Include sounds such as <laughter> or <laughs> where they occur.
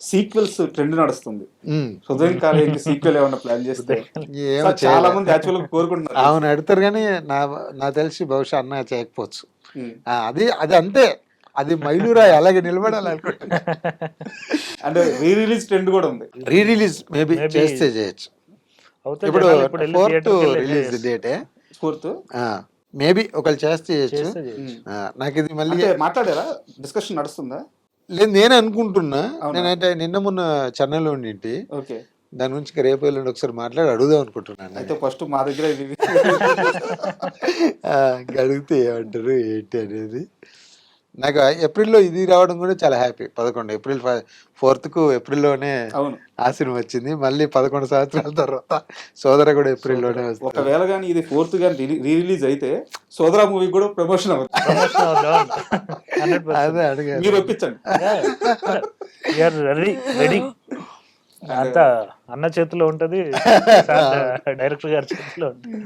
Sequels trend నడుస్తుంది. హృదయం college sequel ఏమన్నా ప్లాన్ చేస్తే ఏమో చాలా. మంది యాక్చువల్ కోరుకుంటున్నారు. అవును అడుగుతారు కానీ నా నాకు తెలిసి బహుశా అన్న చేయకపోవచ్చు. అది అది అంతే. అది మైలూరా అలాగే నిలబడాలి అనుకుంటున్నా అంటే రీ రిలీజ్ ట్రెండ్ కూడా ఉంది. రీ రిలీజ్ మేబీ చేస్తే చేయొచ్చు. ఇప్పుడు ఫోర్త్ రిలీజ్ డేటే. ఫోర్త్? మేబీ ఒకళ్ళు చేస్తే చేయొచ్చు. చేస్తే చేయొచ్చు. ఆ, నాకు ఇది మళ్ళీ అంటే మాట్లాడారా? డిస్కషన్ నడుస్తుందా? లేదు నేనే అనుకుంటున్నా? నేనంటే నిన్న మొన్న చెన్నైలో ఉండింటి. ఓకే. దాని గురించి రేపు ఎల్లుండి ఒకసారి మాట్లాడి అడుగుదాం అనుకుంటున్నాను అయితే ఫస్ట్ మా దగ్గర అడిగితే ఏమంటారు ఏంటి అనేది. నాకు ఏప్రిల్లో ఇది రావడం కూడా చాలా హ్యాపీ. పదకొండు ఏప్రిల్ ఫోర్త్కు ఏప్రిల్లోనే అవును. ఆశ్రమం వచ్చింది. మళ్ళీ పదకొండు సంవత్సరాల తర్వాత సోదర కూడా ఏప్రిల్లోనే వస్తుంది. ఒకవేళ కానీ ఇది ఫోర్త్ కానీ రీ రిలీజ్ అయితే సోదరా మూవీ కూడా ప్రమోషన్ అవుతుంది. Promotion అవుద్దాం. 100%. అదే అడిగారు మీరు ఒప్పించండి. We are ready, ready. అంతా అన్న చేతిలో ఉంటది <laughs> డైరెక్టర్ గారి చేతిలో ఉంటుంది.